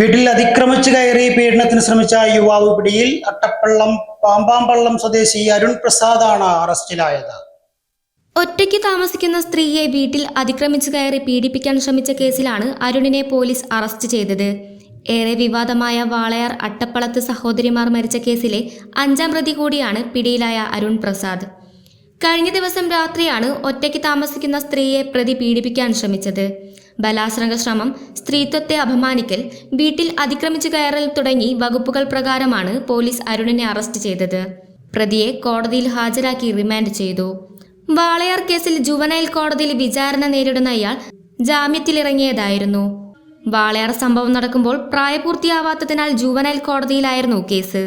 വീട്ടിൽ അതിക്രമിച്ചു കയറി പീഡനത്തിന് ശ്രമിച്ച യുവാവ് പിടിയിൽ അട്ടപ്പള്ളം പാമ്പാമ്പള്ളം സ്വദേശി അരുൺ പ്രസാദാണ് അറസ്റ്റിലായത്. ഒറ്റയ്ക്ക് താമസിക്കുന്ന സ്ത്രീയെ വീട്ടിൽ അതിക്രമിച്ചു കയറി പീഡിപ്പിക്കാൻ ശ്രമിച്ച കേസിലാണ് അരുണിനെ പോലീസ് അറസ്റ്റ് ചെയ്തത്. ഏറെ വിവാദമായ വാളയാർ അട്ടപ്പളത്ത് സഹോദരിമാർ മരിച്ച കേസിലെ അഞ്ചാം പ്രതി കൂടിയാണ് പിടിയിലായ അരുൺ പ്രസാദ്. കഴിഞ്ഞ ദിവസം രാത്രിയാണ് ഒറ്റയ്ക്ക് താമസിക്കുന്ന സ്ത്രീയെ പ്രതി പീഡിപ്പിക്കാൻ ശ്രമിച്ചത്. ബലാത്സംഗ ശ്രമം സ്ത്രീത്വത്തെ അപമാനിക്കൽ വീട്ടിൽ അതിക്രമിച്ചു കയറൽ തുടങ്ങി വകുപ്പുകൾ പ്രകാരമാണ് പോലീസ് അരുണിനെ അറസ്റ്റ് ചെയ്തത്. പ്രതിയെ കോടതിയിൽ ഹാജരാക്കി റിമാൻഡ് ചെയ്തു. വാളയാർ കേസിൽ ജുവനൈൽ കോടതിയിൽ വിചാരണ നേരിടുന്ന ഇയാൾ ജാമ്യത്തിലിറങ്ങിയതായിരുന്നു. വാളയാർ സംഭവം നടക്കുമ്പോൾ പ്രായപൂർത്തിയാവാത്തതിനാൽ ജുവനൈൽ കോടതിയിലായിരുന്നു കേസ്.